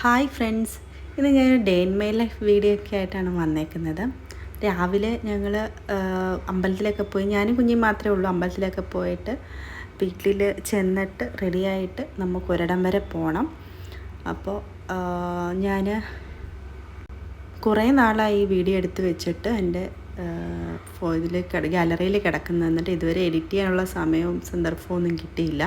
Hi friends. ഇന്ന് ഞാൻ day in my life video ഒക്കെ ആയിട്ടാണ് വന്നേക്കുന്നത്. രാവിലെ ഞങ്ങൾ അമ്പലത്തിലൊക്കെ പോയി ഞാനും കുഞ്ഞും മാത്രമേ ഉള്ളൂ അമ്പലത്തിലൊക്കെ പോയിട്ട് വീട്ടിൽ ചെന്നിട്ട് റെഡിയായിട്ട് നമുക്ക് ഒരിടം വരെ പോകണം അപ്പോൾ ഞാൻ കുറേ നാളായി ഈ വീഡിയോ എടുത്ത് വെച്ചിട്ട് എന്റെ ഇതിൽ ഗാലറിയിൽ കിടക്കുന്നത്. എന്നിട്ട് ഇതുവരെ എഡിറ്റ് ചെയ്യാനുള്ള സമയവും സന്ദർഭവും ഒന്നും കിട്ടിയില്ല.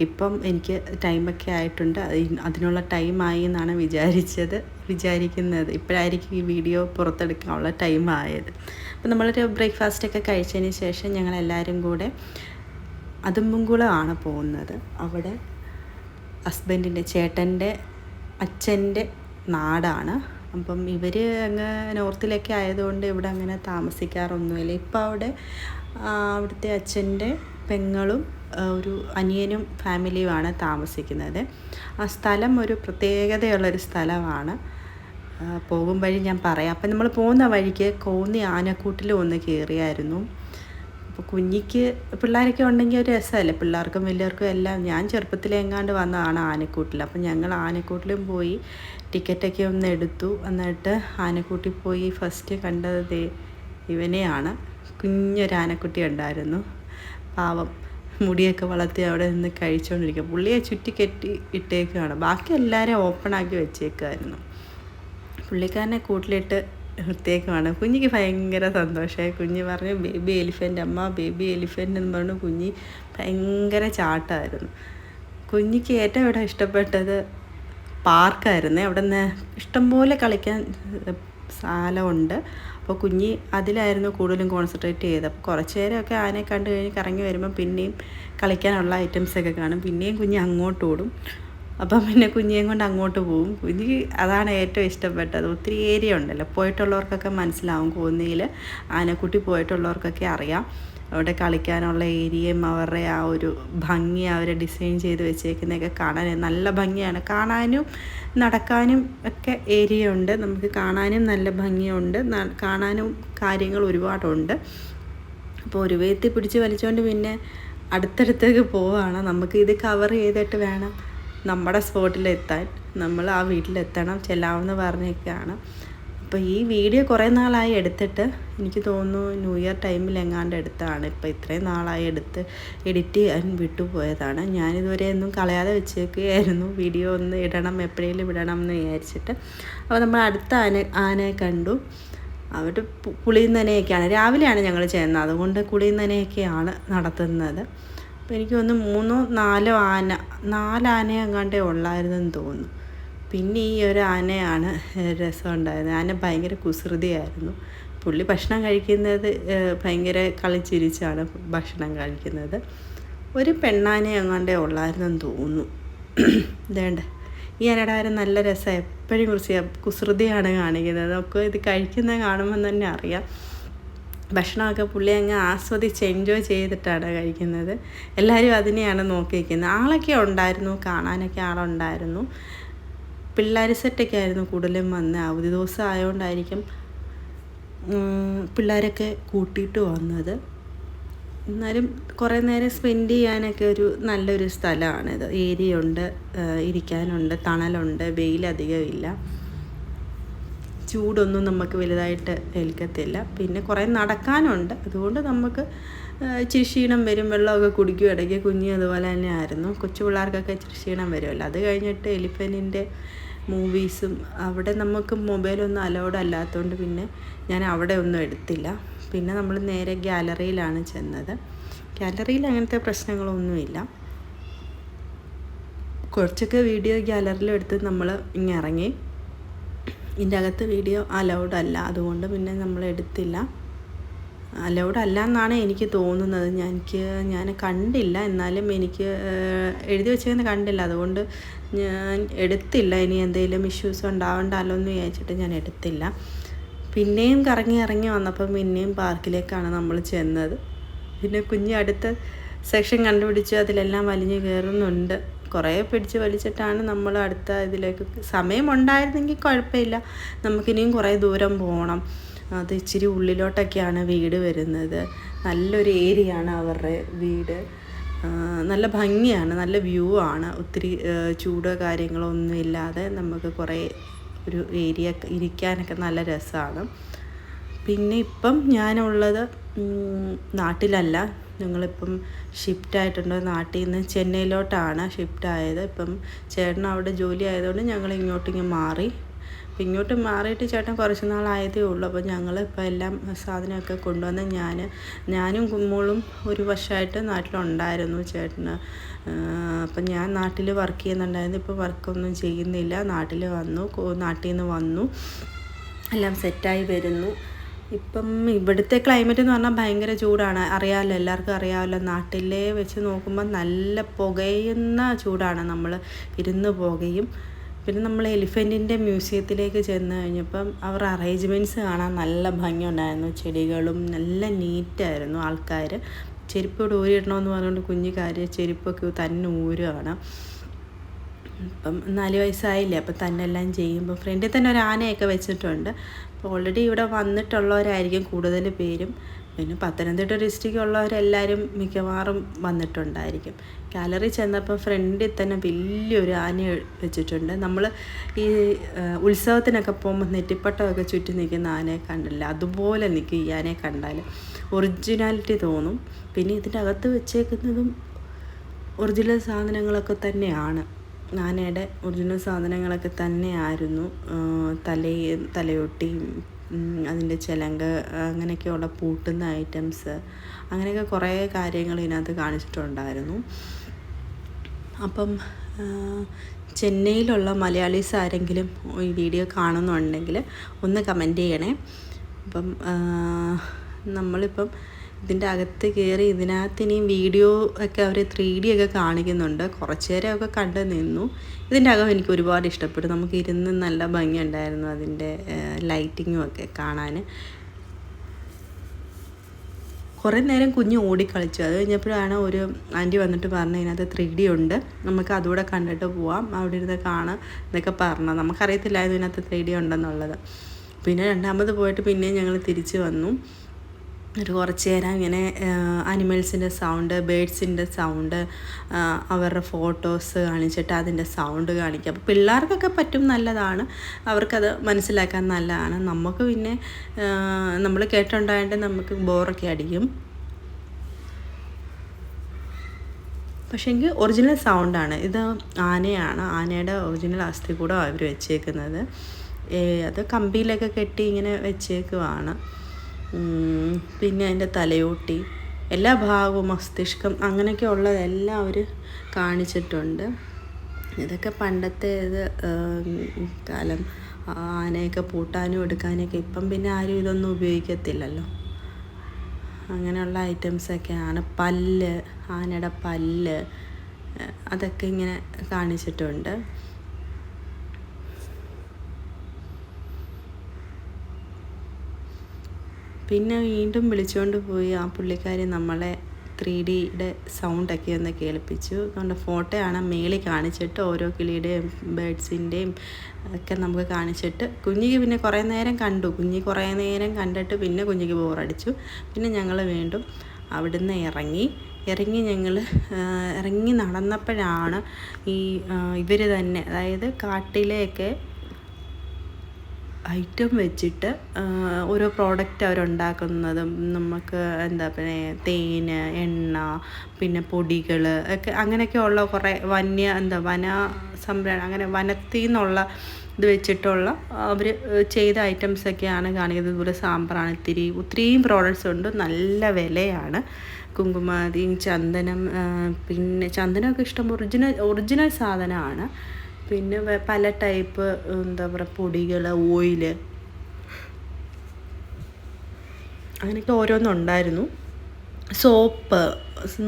ഇപ്പം എനിക്ക് ടൈമൊക്കെ ആയിട്ടുണ്ട്. അത് അതിനുള്ള ടൈമായി എന്നാണ് വിചാരിച്ചത് വിചാരിക്കുന്നത്. ഇപ്പോഴായിരിക്കും ഈ വീഡിയോ പുറത്തെടുക്കാനുള്ള ടൈം ആയത്. അപ്പം നമ്മളൊരു ബ്രേക്ക്ഫാസ്റ്റൊക്കെ കഴിച്ചതിന് ശേഷം ഞങ്ങളെല്ലാവരും കൂടെ അതുമ്പുംകുളമാണ് പോകുന്നത്. അവിടെ ഹസ്ബൻഡിന്റെ ചേട്ടന്റെ അച്ഛന്റെ നാടാണ്. അപ്പം ഇവർ അങ്ങ് നോർത്തിലൊക്കെ ആയതുകൊണ്ട് ഇവിടെ അങ്ങനെ താമസിക്കാറൊന്നുമില്ല. ഇപ്പോൾ അവിടെ അവിടുത്തെ അച്ഛന്റെ പെങ്ങളും ഒരു അനിയനും ഫാമിലിയുമാണ് താമസിക്കുന്നത്. ആ സ്ഥലം ഒരു പ്രത്യേകതയുള്ളൊരു സ്ഥലമാണ്. പോകും വഴി ഞാൻ പറയാം. അപ്പം നമ്മൾ പോകുന്ന വഴിക്ക് കോന്നി ആനക്കൂട്ടിലും ഒന്ന് കയറിയായിരുന്നു. അപ്പോൾ കുഞ്ഞിക്ക് പിള്ളേരൊക്കെ ഉണ്ടെങ്കിൽ ഒരു രസമല്ലേ? പിള്ളേർക്കും വലിയവർക്കും എല്ലാം. ഞാൻ ചെറുപ്പത്തിലെങ്ങാണ്ട് വന്നതാണ് ആനക്കൂട്ടിൽ. അപ്പം ഞങ്ങൾ ആനക്കൂട്ടിലും പോയി ടിക്കറ്റൊക്കെ ഒന്ന് എടുത്തു. എന്നിട്ട് ആനക്കൂട്ടിൽ പോയി ഫസ്റ്റ് കണ്ടത് ഇവനെയാണ്. കുഞ്ഞൊരു ആനക്കുട്ടി ഉണ്ടായിരുന്നു. പാവം. മുടിയൊക്കെ വളർത്തി അവിടെ നിന്ന് കഴിച്ചുകൊണ്ടിരിക്കുക പുള്ളിയെ ചുറ്റി കെട്ടി ഇട്ടേക്കുകയാണ് ബാക്കി എല്ലാവരെയും ഓപ്പണാക്കി വെച്ചേക്കുമായിരുന്നു പുള്ളിക്കാരനെ കൂട്ടിലിട്ട് നിർത്തിയേക്കുമാണ് കുഞ്ഞിക്ക് ഭയങ്കര സന്തോഷമായി. കുഞ്ഞ് പറഞ്ഞു ബേബി എലിഫന്റ് അമ്മ ബേബി എലിഫന്റ് എന്ന് പറഞ്ഞു കുഞ്ഞി ഭയങ്കര ചാട്ടമായിരുന്നു. കുഞ്ഞിക്ക് ഏറ്റവും ഇവിടെ ഇഷ്ടപ്പെട്ടത് പാർക്കായിരുന്നു. അവിടെ നിന്ന് ഇഷ്ടംപോലെ കളിക്കാൻ സ്ഥലമുണ്ട്. അപ്പോൾ കുഞ്ഞി അതിലായിരുന്നു കൂടുതലും കോൺസെൻട്രേറ്റ് ചെയ്തത്. അപ്പോൾ കുറച്ച് നേരമൊക്കെ ആനയെ കണ്ടു കഴിഞ്ഞ് കറങ്ങി വരുമ്പോൾ പിന്നെയും കളിക്കാനുള്ള ഐറ്റംസൊക്കെ കാണും. പിന്നെയും കുഞ്ഞ് അങ്ങോട്ട് ഓടും. അപ്പം പിന്നെ കുഞ്ഞിയും കൊണ്ട് അങ്ങോട്ട് പോവും. കുഞ്ഞി അതാണ് ഏറ്റവും ഇഷ്ടപ്പെട്ടത്. ഒത്തിരി ഏരിയ ഉണ്ടല്ലോ. പോയിട്ടുള്ളവർക്കൊക്കെ മനസ്സിലാവും. കോന്നിയിൽ ആനക്കുട്ടി പോയിട്ടുള്ളവർക്കൊക്കെ അറിയാം. അവിടെ കളിക്കാനുള്ള ഏരിയയും അവരുടെ ആ ഒരു ഭംഗി അവർ ഡിസൈൻ ചെയ്ത് വെച്ചേക്കുന്നതൊക്കെ കാണാൻ നല്ല ഭംഗിയാണ്. കാണാനും നടക്കാനും ഒക്കെ ഏരിയ ഉണ്ട്. നമുക്ക് കാണാനും നല്ല ഭംഗിയുണ്ട്. കാണാനും കാര്യങ്ങൾ ഒരുപാടുണ്ട്. അപ്പോൾ ഒരു വേത്തി പിടിച്ച് വലിച്ചുകൊണ്ട് പിന്നെ അടുത്തടുത്തേക്ക് പോവാണ്. നമുക്ക് ഇത് കവർ ചെയ്തിട്ട് വേണം. നമ്മുടെ സ്പോട്ടിലെത്താൻ നമ്മൾ ആ വീട്ടിലെത്തണം ചെല്ലാമെന്ന് പറഞ്ഞൊക്കെയാണ് അപ്പോൾ ഈ വീഡിയോ കുറേ നാളായി എടുത്തിട്ട് എനിക്ക് തോന്നുന്നു ന്യൂ ഇയർ ടൈമിൽ എങ്ങാണ്ട് എടുത്താണ് ഇപ്പോൾ ഇത്രയും നാളായി എടുത്ത് എഡിറ്റ് ചെയ്യാൻ വിട്ടുപോയതാണ്. ഞാനിതുവരെ ഒന്നും കളയാതെ വെച്ചേക്കുകയായിരുന്നു. വീഡിയോ ഒന്ന് ഇടണം എപ്പോഴേലും ഇടണം എന്ന് വിചാരിച്ചിട്ട്. അപ്പോൾ നമ്മൾ അടുത്ത ആന ആനയെ കണ്ടു. അവിടെ പുളിയും രാവിലെയാണ് ഞങ്ങൾ ചെയ്യുന്നത് അതുകൊണ്ട് കുളിയും നനയൊക്കെയാണ് നടത്തുന്നത്. അപ്പോൾ എനിക്ക് വന്ന് മൂന്നോ നാലോ ആന നാലാന എങ്ങാണ്ടേ ഉള്ളായിരുന്നെന്ന് തോന്നുന്നു. പിന്നെ ഈ ഒരു ആനയാണ് രസം ഉണ്ടായത് ആന ഭയങ്കര കുസൃതിയായിരുന്നു. പുള്ളി ഭക്ഷണം കഴിക്കുന്നത് ഭയങ്കര കളിച്ചിരിച്ചാണ് ഭക്ഷണം കഴിക്കുന്നത്. ഒരു പെണ്ണാനെ എങ്ങാണ്ടേ ഉള്ളായിരുന്നെന്ന് തോന്നുന്നു. ഇതേണ്ട. ഈ ആനയുടെ നല്ല രസം എപ്പോഴും കുറിച്ച് കുസൃതിയാണ് കാണിക്കുന്നത്. ഒക്കെ ഇത് കഴിക്കുന്നത് കാണുമ്പോൾ തന്നെ അറിയാം. ഭക്ഷണമൊക്കെ പുള്ളി അങ്ങ് ആസ്വദിച്ച് എൻജോയ് ചെയ്തിട്ടാണ് കഴിക്കുന്നത്. എല്ലാവരും അതിനെയാണ് നോക്കിയിരിക്കുന്നത്. ആളൊക്കെ ഉണ്ടായിരുന്നു കാണാനൊക്കെ ആളുണ്ടായിരുന്നു. പിള്ളേർ സെറ്റൊക്കെ ആയിരുന്നു കൂടുതലും വന്ന്. അവധി ദിവസം ആയതുകൊണ്ടായിരിക്കും പിള്ളേരൊക്കെ കൂട്ടിയിട്ട് വന്നത്. എന്നാലും കുറേ നേരം സ്പെൻഡ് ചെയ്യാനൊക്കെ ഒരു നല്ലൊരു സ്ഥലമാണിത്. ഏരിയ ഉണ്ട് ഇരിക്കാനുണ്ട് തണലുണ്ട് വെയിലധികം ഇല്ല ചൂടൊന്നും നമുക്ക് വലുതായിട്ട് ഏൽക്കത്തില്ല. പിന്നെ കുറേ നടക്കാനുണ്ട്. അതുകൊണ്ട് നമുക്ക് ഇച്ചിരി ക്ഷീണം വരും വെള്ളമൊക്കെ കുടിക്കും ഇടയ്ക്ക് കുഞ്ഞ് അതുപോലെ തന്നെ ആയിരുന്നു. കൊച്ചു പിള്ളേർക്കൊക്കെ ഇച്ചിരി ക്ഷീണം വരുമല്ലോ. അത് കഴിഞ്ഞിട്ട് എലിഫന്റിന്റെ മൂവീസും അവിടെ നമുക്ക് മൊബൈലൊന്നും അലൗഡ് അല്ലാത്തതുകൊണ്ട് പിന്നെ ഞാൻ അവിടെ ഒന്നും എടുത്തില്ല. പിന്നെ നമ്മൾ നേരെ ഗ്യാലറിയിലാണ് ചെന്നത്. ഗ്യാലറിയിൽ അങ്ങനത്തെ പ്രശ്നങ്ങളൊന്നുമില്ല. കുറച്ചൊക്കെ വീഡിയോ ഗ്യാലറിയിലെടുത്ത് നമ്മൾ നമ്മൾ ഇങ്ങിറങ്ങി ഇതിന്റെ അകത്ത് വീഡിയോ അലൗഡ് അല്ല. അതുകൊണ്ട് പിന്നെ നമ്മൾ എടുത്തില്ല. അലൗഡ് അല്ല എന്നാണ് എനിക്ക് തോന്നുന്നത്. ഞാൻ എനിക്ക് ഞാൻ കണ്ടില്ല. എന്നാലും എനിക്ക് എഴുതി വെച്ചതെന്ന് കണ്ടില്ല. അതുകൊണ്ട് ഞാൻ എടുത്തില്ല. ഇനി എന്തെങ്കിലും ഇഷ്യൂസ് ഉണ്ടാവണ്ടല്ലോ എന്ന് വിചാരിച്ചിട്ട് ഞാൻ എടുത്തില്ല. പിന്നെയും കറങ്ങി ഇറങ്ങി വന്നപ്പോൾ പിന്നെയും പാർക്കിലേക്കാണ് നമ്മൾ ചെന്നത്. പിന്നെ കുഞ്ഞ് അടുത്ത സെക്ഷൻ കണ്ടുപിടിച്ച് അതിലെല്ലാം വലിഞ്ഞു കയറുന്നുണ്ട് കുറേ പിടിച്ച് വലിച്ചിട്ടാണ് നമ്മൾ അടുത്ത ഇതിലേക്ക് സമയമുണ്ടായിരുന്നെങ്കിൽ കുഴപ്പമില്ല. നമുക്കിനിയും കുറേ ദൂരം പോകണം. അത് ഇച്ചിരി ഉള്ളിലോട്ടൊക്കെയാണ് വീട് വരുന്നത്. നല്ലൊരു ഏരിയ ആണ് അവരുടെ വീട്. നല്ല ഭംഗിയാണ് നല്ല വ്യൂ ആണ്. ഒത്തിരി ചൂട് കാര്യങ്ങളോ ഒന്നും ഇല്ലാതെ നമുക്ക് കുറേ ഒരു ഏരിയ ഇരിക്കാനൊക്കെ നല്ല രസമാണ്. പിന്നെ ഇപ്പം ഞാനുള്ളത് നാട്ടിലല്ല. ഞങ്ങളിപ്പം ഷിഫ്റ്റ് ആയിട്ടുണ്ട് നാട്ടിൽ നിന്ന് ചെന്നൈയിലോട്ടാണ് ഷിഫ്റ്റ് ആയത് ഇപ്പം ചേട്ടൻ അവിടെ ജോലി ആയതുകൊണ്ട് ഞങ്ങൾ ഇങ്ങോട്ടിങ്ങ് മാറി. അപ്പം ഇങ്ങോട്ട് മാറിയിട്ട് ചേട്ടൻ കുറച്ച് നാളായതേ ഉള്ളൂ. അപ്പോൾ ഞങ്ങൾ ഇപ്പോൾ എല്ലാം സാധനമൊക്കെ കൊണ്ടുവന്ന് ഞാൻ ഞാനും കുമ്മോളും ഒരു വർഷമായിട്ട് നാട്ടിലുണ്ടായിരുന്നു ചേട്ടന്. അപ്പം ഞാൻ നാട്ടിൽ വർക്ക് ചെയ്യുന്നുണ്ടായിരുന്നു. ഇപ്പോൾ വർക്കൊന്നും ചെയ്യുന്നില്ല. നാട്ടിൽ വന്നു നാട്ടിൽ നിന്ന് വന്നു. എല്ലാം സെറ്റായി വരുന്നു. ഇപ്പം ഇവിടുത്തെ ക്ലൈമറ്റ് എന്ന് പറഞ്ഞാൽ ഭയങ്കര ചൂടാണ്. അറിയാമല്ലോ എല്ലാവർക്കും അറിയാമല്ലോ നാട്ടിലെ വെച്ച് നോക്കുമ്പോൾ നല്ല പുകയുന്ന ചൂടാണ് നമ്മൾ ഇരുന്ന് പുകയും. പിന്നെ നമ്മൾ എലിഫന്റിന്റെ മ്യൂസിയത്തിലേക്ക് ചെന്ന് കഴിഞ്ഞപ്പം അവർ അറേഞ്ച്മെന്റ്സ് കാണാൻ നല്ല ഭംഗിയുണ്ടായിരുന്നു. ചെടികളും നല്ല നീറ്റായിരുന്നു ആൾക്കാർ ചെരുപ്പ് ഇവിടെ ഊരിയിടണമെന്ന് പറഞ്ഞുകൊണ്ട് കുഞ്ഞു ചെരുപ്പൊക്കെ തന്നെ ഊരുകയാണ് ഇപ്പം നാല് വയസ്സായില്ലേ അപ്പം തന്നെ എല്ലാം ചെയ്യുമ്പോൾ ഫ്രണ്ടിൽ തന്നെ ഒരു ആനയൊക്കെ വെച്ചിട്ടുണ്ട്. അപ്പോൾ ഓൾറെഡി ഇവിടെ വന്നിട്ടുള്ളവരായിരിക്കും കൂടുതൽ പേരും. പിന്നെ പത്തനംതിട്ട ഡിസ്ട്രിക്റ്റ് ഉള്ളവരെല്ലാവരും മിക്കവാറും വന്നിട്ടുണ്ടായിരിക്കും. ഗാലറി ചെന്നപ്പോൾ ഫ്രണ്ടിൽ തന്നെ വലിയൊരു ആന വെച്ചിട്ടുണ്ട്. നമ്മൾ ഈ ഉത്സവത്തിനൊക്കെ പോകുമ്പോൾ നെറ്റിപ്പട്ടമൊക്കെ ചുറ്റി നിൽക്കുന്ന ആനയെ കണ്ടില്ല? അതുപോലെ നിൽക്കും ഈ ആനയെ കണ്ടാൽ. ഒറിജിനാലിറ്റി തോന്നും. പിന്നെ ഇതിന്റെ അകത്ത് വെച്ചേക്കുന്നതും ഒറിജിനൽ സാധനങ്ങളൊക്കെ തന്നെയാണ്. ആനയുടെ ഒറിജിനൽ സാധനങ്ങളൊക്കെ തന്നെയായിരുന്നു. തലയിൽ തലയൊട്ടിയും അതിന്റെ ചിലങ്ക അങ്ങനെയൊക്കെയുള്ള പൂട്ടുന്ന ഐറ്റംസ് അങ്ങനെയൊക്കെ കുറേ കാര്യങ്ങൾ ഇതിനകത്ത് കാണിച്ചിട്ടുണ്ടായിരുന്നു. അപ്പം ചെന്നൈയിലുള്ള മലയാളീസ് ആരെങ്കിലും ഈ വീഡിയോ കാണുന്നുണ്ടെങ്കിൽ ഒന്ന് കമന്റ് ചെയ്യണേ. അപ്പം നമ്മളിപ്പം ഇതിന്റെ അകത്ത് കയറി ഇതിനകത്ത് ഇനിയും വീഡിയോ ഒക്കെ അവർ ത്രീ ഡി ഒക്കെ കാണിക്കുന്നുണ്ട്. കുറച്ച് ഒക്കെ കണ്ട് നിന്നു. ഇതിന്റെ അകം എനിക്ക് ഒരുപാട് ഇഷ്ടപ്പെട്ടു. നമുക്ക് ഇരുന്ന് നല്ല ഭംഗിയുണ്ടായിരുന്നു അതിന്റെ ലൈറ്റിങ്ങും ഒക്കെ കാണാൻ കുറേ നേരം കുഞ്ഞ് ഓടിക്കളിച്ചു. അത് കഴിഞ്ഞപ്പോഴാണ് ഒരു ആന്റി വന്നിട്ട് പറഞ്ഞത് ഇതിനകത്ത് ത്രീ ഡി ഉണ്ട്. നമുക്ക് അതുകൂടെ കണ്ടിട്ട് പോവാം. അവിടെ ഇരുന്ന് കാണാം. എന്നൊക്കെ പറഞ്ഞു. നമുക്കറിയത്തില്ലായിരുന്നു ഇതിനകത്ത് ത്രീ ഡി ഉണ്ടെന്നുള്ളത്. പിന്നെ രണ്ടാമത് പോയിട്ട് പിന്നെയും ഞങ്ങൾ തിരിച്ച് വന്നു. ഒരു കുറച്ച് നേരം ഇങ്ങനെ അനിമൽസിന്റെ സൗണ്ട് ബേഡ്സിന്റെ സൗണ്ട് അവരുടെ ഫോട്ടോസ് കാണിച്ചിട്ട് അതിന്റെ സൗണ്ട് കാണിക്കുക അപ്പോൾ പിള്ളേർക്കൊക്കെ പറ്റും നല്ലതാണ്. അവർക്കത് മനസ്സിലാക്കാൻ നല്ലതാണ്. നമുക്ക് പിന്നെ നമ്മൾ കേട്ടുണ്ടായിട്ട് നമുക്ക് ബോറൊക്കെ അടിക്കും. പക്ഷേ എങ്കിൽ ഒറിജിനൽ സൗണ്ടാണ് ഇത് ആനയാണ്. ആനയുടെ ഒറിജിനൽ അസ്ഥി കൂടെ അവർ വെച്ചേക്കുന്നത്. അത് കമ്പിയിലൊക്കെ കെട്ടി ഇങ്ങനെ വെച്ചേക്കുവാണ്. പിന്നെ അതിന്റെ തലയോട്ടി എല്ലാ ഭാഗവും മസ്തിഷ്കം അങ്ങനെയൊക്കെ ഉള്ളതെല്ലാം അവർ കാണിച്ചിട്ടുണ്ട്. ഇതൊക്കെ പണ്ടത്തെ ഇത് കാലം ആനയൊക്കെ പൂട്ടാനും എടുക്കാനൊക്കെ ഇപ്പം പിന്നെ ആരും ഇതൊന്നും ഉപയോഗിക്കത്തില്ലല്ലോ. അങ്ങനെയുള്ള ഐറ്റംസൊക്കെയാണ് പല്ല് ആനയുടെ പല്ല് അതൊക്കെ ഇങ്ങനെ കാണിച്ചിട്ടുണ്ട്. പിന്നെ വീണ്ടും വിളിച്ചുകൊണ്ട് പോയി ആ പുള്ളിക്കാരി നമ്മളെ ത്രീ ഡിയുടെ സൗണ്ടൊക്കെ ഒന്ന് കേൾപ്പിച്ചു. അതുകൊണ്ട് ഫോട്ടോയാണ് മേളിൽ കാണിച്ചിട്ട് ഓരോ കിളിയുടെയും ബേഡ്സിന്റെയും ഒക്കെ നമുക്ക് കാണിച്ചിട്ട് കുഞ്ഞിക്ക് പിന്നെ കുറേ നേരം കണ്ടു. കുഞ്ഞി കുറേ നേരം കണ്ടിട്ട് പിന്നെ കുഞ്ഞിക്ക് ബോറടിച്ചു. പിന്നെ ഞങ്ങൾ വീണ്ടും അവിടുന്ന് ഇറങ്ങി. ഇറങ്ങി ഞങ്ങൾ ഇറങ്ങി നടന്നപ്പോഴാണ് ഈ ഇവർ തന്നെ അതായത് കാട്ടിലെയൊക്കെ ഐറ്റം വെച്ചിട്ട് ഓരോ പ്രോഡക്റ്റ് അവരുണ്ടാക്കുന്നതും നമുക്ക് എന്താ പിന്നെ തേന് എണ്ണ പിന്നെ പൊടികൾ ഒക്കെ അങ്ങനെയൊക്കെ ഉള്ള കുറേ വന്യ എന്താ വന സംരക്ഷണം അങ്ങനെ വനത്തിൽ നിന്നുള്ള ഇത് വെച്ചിട്ടുള്ള അവർ ചെയ്ത ഐറ്റംസൊക്കെയാണ് കാണിക്കുന്നത്. ഇതുപോലെ സാമ്പ്രാണിത്തിരി ഒത്തിരിയും പ്രോഡക്റ്റ്സ് ഉണ്ട്. നല്ല വിലയാണ്. കുങ്കുമാതി ചന്ദനം പിന്നെ ചന്ദനമൊക്കെ ഇഷ്ടം ഒറിജിനൽ ഒറിജിനൽ സാധനമാണ്. പിന്നെ പല ടൈപ്പ് എന്താ പറയുക പൊടികൾ ഓയിൽ അങ്ങനെയൊക്കെ ഓരോന്നുണ്ടായിരുന്നു. സോപ്പ്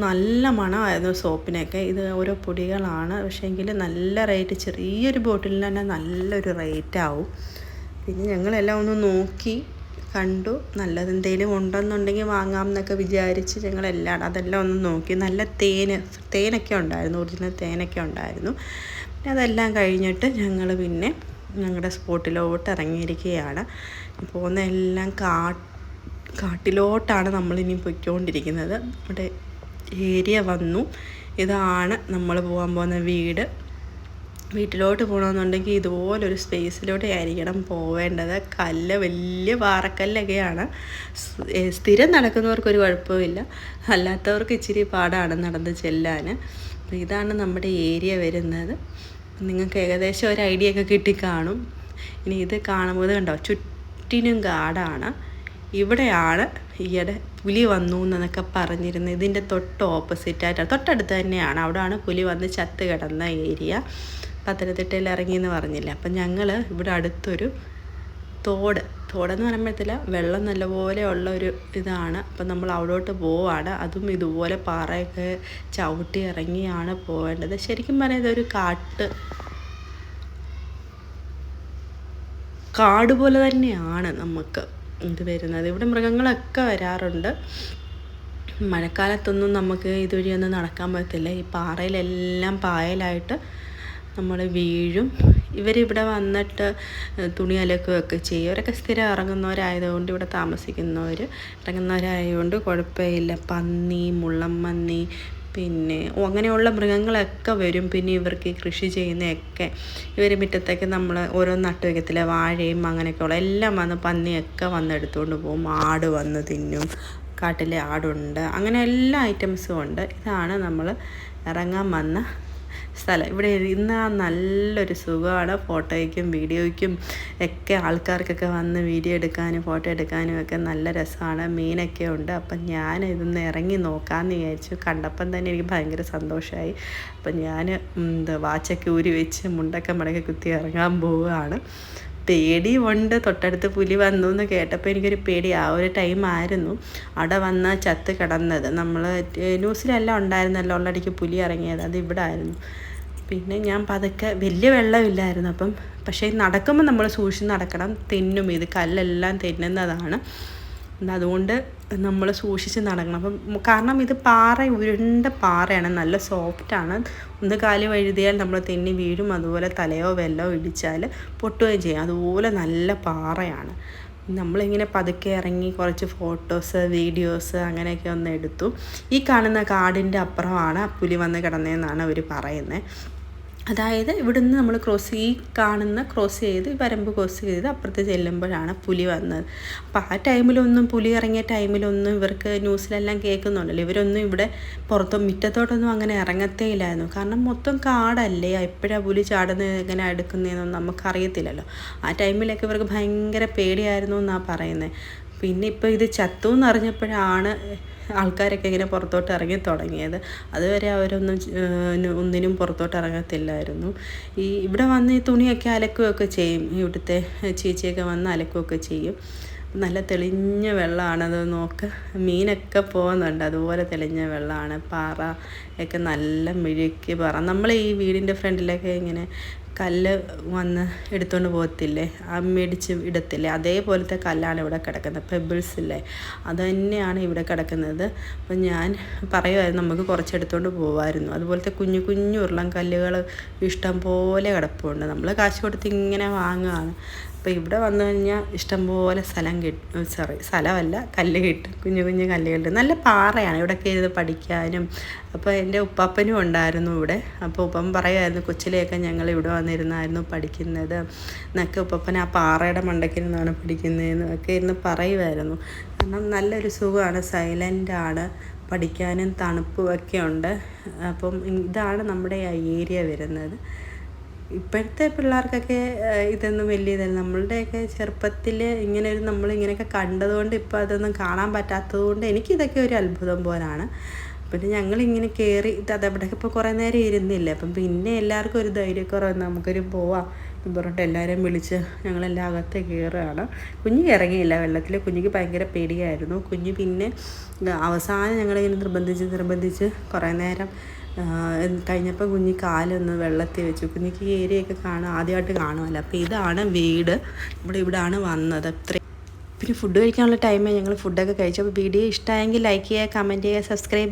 നല്ല മണമായിരുന്നു സോപ്പിനൊക്കെ ഇത് ഓരോ പൊടികളാണ്. പക്ഷേ എങ്കിൽ നല്ല റേറ്റ് ചെറിയൊരു ബോട്ടിലിന് തന്നെ നല്ലൊരു റേറ്റ് ആവും. പിന്നെ ഞങ്ങളെല്ലാം ഒന്ന് നോക്കി കണ്ടു. നല്ലത് എന്തെങ്കിലും ഉണ്ടെന്നുണ്ടെങ്കിൽ വാങ്ങാം എന്നൊക്കെ വിചാരിച്ച് ഞങ്ങളെല്ലാം അതെല്ലാം ഒന്ന് നോക്കി. നല്ല തേന് തേനൊക്കെ ഉണ്ടായിരുന്നു. ഒറിജിനൽ തേനൊക്കെ ഉണ്ടായിരുന്നു. അതെല്ലാം കഴിഞ്ഞിട്ട് ഞങ്ങൾ പിന്നെ ഞങ്ങളുടെ സ്പോട്ടിലോട്ട് ഇറങ്ങിയിരിക്കുകയാണ് പോകുന്ന എല്ലാം കാ കാട്ടിലോട്ടാണ് നമ്മളിനി പൊയ്ക്കൊണ്ടിരിക്കുന്നത്. നമ്മുടെ ഏരിയ വന്നു. ഇതാണ് നമ്മൾ പോകാൻ പോകുന്ന വീട്. വീട്ടിലോട്ട് പോകണമെന്നുണ്ടെങ്കിൽ ഇതുപോലൊരു സ്പേസിലോട്ട് ആയിരിക്കണം പോവേണ്ടത്. കല്ല് വലിയ പാറക്കല്ലൊക്കെയാണ്. സ്ഥിരം നടക്കുന്നവർക്കൊരു കുഴപ്പമില്ല അല്ലാത്തവർക്ക് ഇച്ചിരി പാടാണ് നടന്ന് ചെല്ലാൻ അപ്പോൾ ഇതാണ് നമ്മുടെ ഏരിയ വരുന്നത്. നിങ്ങൾക്ക് ഏകദേശം ഒരു ഐഡിയ ഒക്കെ കിട്ടി കാണും. ഇനി ഇത് കാണുമ്പോൾ കണ്ടോ? ചുറ്റിനും കാടാണ്. ഇവിടെയാണ് ഈയിടെ പുലി വന്നു എന്നൊക്കെ പറഞ്ഞിരുന്നത്. ഇതിന്റെ തൊട്ട് ഓപ്പോസിറ്റായിട്ടാണ് തൊട്ടടുത്ത് തന്നെയാണ്. അവിടെയാണ് പുലി വന്ന് ചത്ത് കിടന്ന ഏരിയ. പത്തനംതിട്ടയിൽ ഇറങ്ങി എന്ന് പറഞ്ഞില്ല? അപ്പം ഞങ്ങൾ ഇവിടെ അടുത്തൊരു തോട്. തോടെന്ന് പറയുമ്പോഴത്തേല വെള്ളം നല്ലപോലെ ഉള്ള ഒരു ഇതാണ്. അപ്പം നമ്മൾ അവിടോട്ട് പോവാണ്. അതും ഇതുപോലെ പാറയൊക്കെ ചവിട്ടി ഇറങ്ങിയാണ് പോവേണ്ടത്. ശരിക്കും പറഞ്ഞാൽ ഇതൊരു കാട്ട്. കാട് പോലെ തന്നെയാണ് നമുക്ക് ഇത് വരുന്നത്. ഇവിടെ മൃഗങ്ങളൊക്കെ വരാറുണ്ട്. മഴക്കാലത്തൊന്നും നമുക്ക് ഇതുവഴിയൊന്നും നടക്കാൻ പറ്റത്തില്ല. ഈ പാറയിലെല്ലാം പായലായിട്ട് നമ്മൾ വീഴും. ഇവരിവിടെ വന്നിട്ട് തുണി അലക്കുകയൊക്കെ ചെയ്യും. അവരൊക്കെ സ്ഥിരം ഇറങ്ങുന്നവരായതുകൊണ്ട് ഇവിടെ താമസിക്കുന്നവർ ഇറങ്ങുന്നവരായതുകൊണ്ട് കുഴപ്പമില്ല. പന്നി മുള്ളമ്മന്നി പിന്നെ അങ്ങനെയുള്ള മൃഗങ്ങളൊക്കെ വരും. പിന്നെ ഇവർക്ക് കൃഷി ചെയ്യുന്നതൊക്കെ ഇവർ മുറ്റത്തേക്ക് നമ്മൾ ഓരോ നട്ടു വയ്ക്കത്തില്ല വാഴയും അങ്ങനെയൊക്കെയുള്ള എല്ലാം വന്ന് പന്നിയൊക്കെ വന്ന് എടുത്തുകൊണ്ട് പോകും. ആട് വന്ന് തിന്നും. കാട്ടിലെ ആടുണ്ട്. അങ്ങനെ എല്ലാ ഐറ്റംസും ഉണ്ട്. ഇതാണ് നമ്മൾ ഇറങ്ങാൻ വന്ന സ്ഥലം. ഇവിടെ ഇരുന്നാൽ നല്ലൊരു സുഖമാണ്. ഫോട്ടോയ്ക്കും വീഡിയോയ്ക്കും ഒക്കെ ആൾക്കാർക്കൊക്കെ വന്ന് വീഡിയോ എടുക്കാനും ഫോട്ടോ എടുക്കാനും ഒക്കെ നല്ല രസമാണ്. മീനൊക്കെ ഉണ്ട്. അപ്പം ഞാൻ ഇതൊന്ന് ഇറങ്ങി നോക്കാമെന്ന് വിചാരിച്ചു. കണ്ടപ്പം തന്നെ എനിക്ക് ഭയങ്കര സന്തോഷമായി അപ്പം ഞാൻ എന്താ വാച്ചൊക്കെ ഊരി വെച്ച് മുണ്ടൊക്കെ മടക്കി കുത്തി ഇറങ്ങാൻ പോവുകയാണ്. പേടി ഉണ്ട് തൊട്ടടുത്ത് പുലി വന്നു എന്ന് കേട്ടപ്പോൾ എനിക്കൊരു പേടി. ആ ഒരു ടൈം ആയിരുന്നു അവിടെ വന്ന് ചത്ത് കിടന്നത്. നമ്മൾ ന്യൂസിലെല്ലാം ഉണ്ടായിരുന്നല്ലോ ഉള്ളടിക്ക് പുലി ഇറങ്ങിയത്. അത് ഇവിടെ ആയിരുന്നു. പിന്നെ ഞാൻ പതുക്കെ വലിയ വെള്ളമില്ലായിരുന്നു അപ്പം. പക്ഷേ നടക്കുമ്പോൾ നമ്മൾ സൂക്ഷിച്ച് നടക്കണം. തിന്നും. ഇത് കല്ലെല്ലാം തിന്നുന്നതാണ്. അതുകൊണ്ട് നമ്മൾ സൂക്ഷിച്ച് നടക്കണം. അപ്പം കാരണം ഇത് പാറ ഉരുണ്ട പാറയാണ്. നല്ല സോഫ്റ്റാണ് ഒന്ന് കാൽ വഴുതിയാൽ നമ്മൾ തെന്നി വീഴും. അതുപോലെ തലയോ വെല്ലോ ഇടിച്ചാൽ പൊട്ടുകയും ചെയ്യും. അതുപോലെ നല്ല പാറയാണ്. നമ്മളിങ്ങനെ പതുക്കെ ഇറങ്ങി കുറച്ച് ഫോട്ടോസ് വീഡിയോസ് അങ്ങനെയൊക്കെ ഒന്ന് എടുത്തു. ഈ കാണുന്ന കാടിന്റെ അപ്പുറമാണ് പുലി വന്ന് കിടന്നതെന്നാണ് അവർ പറയുന്നത്. അതായത് ഇവിടുന്ന് നമ്മൾ ക്രോസ് ഈ കാണുന്ന ക്രോസ് ചെയ്ത് വരമ്പ് ക്രോസ് ചെയ്ത് അപ്പുറത്ത് ചെല്ലുമ്പോഴാണ് പുലി വന്നത്. അപ്പോൾ ആ ടൈമിലൊന്നും പുലി ഇറങ്ങിയ ടൈമിലൊന്നും ഇവർക്ക് ന്യൂസിലെല്ലാം കേൾക്കുന്നുണ്ടല്ലോ. ഇവരൊന്നും ഇവിടെ പുറത്തോ മുറ്റത്തോട്ടൊന്നും അങ്ങനെ ഇറങ്ങത്തേ ഇല്ലായിരുന്നു കാരണം മൊത്തം കാടല്ലേ? എപ്പോഴാണ് പുലി ചാടുന്നത്? എങ്ങനെ എടുക്കുന്നതെന്നൊന്നും നമുക്കറിയത്തില്ലല്ലോ. ആ ടൈമിലൊക്കെ ഇവർക്ക് ഭയങ്കര പേടിയായിരുന്നു എന്നാണ് പറയുന്നത് പിന്നെ ഇപ്പോൾ ഇത് ചത്തു എന്നറിഞ്ഞപ്പോഴാണ് ആൾക്കാരൊക്കെ ഇങ്ങനെ പുറത്തോട്ട് ഇറങ്ങി തുടങ്ങിയത്. അതുവരെ അവരൊന്നും ഒന്നിനും പുറത്തോട്ട് ഇറങ്ങത്തില്ലായിരുന്നു. ഈ ഇവിടെ വന്ന് ഈ തുണിയൊക്കെ അലക്കുകയൊക്കെ ചെയ്യും. ഇവിടുത്തെ ചേച്ചിയൊക്കെ വന്ന് അലക്കുകയൊക്കെ ചെയ്യും. നല്ല തെളിഞ്ഞ വെള്ളമാണത് നോക്ക് മീനൊക്കെ പോകുന്നുണ്ട്. അതുപോലെ തെളിഞ്ഞ വെള്ളമാണ്. പാറ ഒക്കെ നല്ല മിഴുക്കി പാറ. നമ്മൾ ഈ വീടിന്റെ ഫ്രണ്ടിലൊക്കെ ഇങ്ങനെ കല്ല് വന്ന് എടുത്തുകൊണ്ട് പോകത്തില്ലേ? മേടിച്ച് ഇടത്തില്ലേ? അതേപോലത്തെ കല്ലാണ് ഇവിടെ കിടക്കുന്നത്. പെബിൾസ് ഇല്ലേ? അത് തന്നെയാണ് ഇവിടെ കിടക്കുന്നത്. അപ്പം ഞാൻ പറയുമായിരുന്നു നമുക്ക് കുറച്ച് എടുത്തുകൊണ്ട് പോകുമായിരുന്നു അതുപോലത്തെ കുഞ്ഞു കുഞ്ഞു ഉരുളൻ കല്ലുകൾ ഇഷ്ടം പോലെ കിടപ്പുണ്ട്. നമ്മൾ കാശ് കൊടുത്ത് ഇങ്ങനെ വാങ്ങുകയാണ് അപ്പോൾ ഇവിടെ വന്നു കഴിഞ്ഞാൽ ഇഷ്ടംപോലെ സ്ഥലം കിട്ടും സോറി സ്ഥലമല്ല കല്ല് കിട്ടും. കുഞ്ഞു കുഞ്ഞു കല്ലുകൾ നല്ല പാറയാണ്. ഇവിടെയൊക്കെ ഇത് പഠിക്കാനും അപ്പോൾ എന്റെ ഉപ്പാപ്പനും ഉണ്ടായിരുന്നു ഇവിടെ. അപ്പോൾ ഉപ്പൻ പറയുമായിരുന്നു കൊച്ചിലെയൊക്കെ ഞങ്ങൾ ഇവിടെ വന്നിരുന്നായിരുന്നു പഠിക്കുന്നത് എന്നൊക്കെ ഉപ്പപ്പൻ ആ പാറയുടെ മണ്ടയ്ക്കിരുന്നാണ് പഠിക്കുന്നതെന്ന് ഒക്കെ ഇരുന്ന് പറയുമായിരുന്നു. കാരണം നല്ലൊരു സുഖമാണ് സൈലന്റാണ് പഠിക്കാനും തണുപ്പും ഒക്കെ ഉണ്ട്. അപ്പം ഇതാണ് നമ്മുടെ ഏരിയ വരുന്നത്. ഇപ്പോഴത്തെ പിള്ളേർക്കൊക്കെ ഇതൊന്നും വലിയ ഇതല്ല. നമ്മളുടെയൊക്കെ ചെറുപ്പത്തിൽ ഇങ്ങനെ ഒരു നമ്മൾ ഇങ്ങനെയൊക്കെ കണ്ടതുകൊണ്ട് ഇപ്പോൾ അതൊന്നും കാണാൻ പറ്റാത്തത് കൊണ്ട് എനിക്കിതൊക്കെ ഒരു അത്ഭുതം പോലാണ്. പിന്നെ ഞങ്ങൾ ഇങ്ങനെ കയറി അത് അവിടെയൊക്കെ ഇപ്പോൾ കുറേ നേരം ഇരുന്നില്ല? അപ്പം പിന്നെ എല്ലാവർക്കും ഒരു ധൈര്യക്കുറവ് നമുക്കൊരു പോവാം പറഞ്ഞിട്ട് എല്ലാവരെയും വിളിച്ച് ഞങ്ങളെല്ലാം അകത്ത് കയറുകയാണ് കുഞ്ഞ് ഇറങ്ങിയില്ല. വെള്ളത്തിൽ കുഞ്ഞിക്ക് ഭയങ്കര പേടിയായിരുന്നു. കുഞ്ഞ് പിന്നെ അവസാനം ഞങ്ങളിങ്ങനെ നിർബന്ധിച്ച് നിർബന്ധിച്ച് കുറേ നേരം കഴിഞ്ഞപ്പോൾ കുഞ്ഞി കാലൊന്ന് വെള്ളത്തിൽ വെച്ചു. കുഞ്ഞിക്ക് ഈ ഏരിയയൊക്കെ ആദ്യമായിട്ട് കാണുമല്ലോ അപ്പോൾ ഇതാണ് വീട്. ഇവിടെ ഇവിടാണ് വന്നത്. അത്ര. പിന്നെ ഫുഡ് കഴിക്കാനുള്ള ടൈമേ ഞങ്ങൾ ഫുഡൊക്കെ കഴിച്ചു. അപ്പോൾ വീഡിയോ ഇഷ്ടമായെങ്കിൽ ലൈക്ക് ചെയ്യുക കമന്റ് ചെയ്യുക സബ്സ്ക്രൈബ്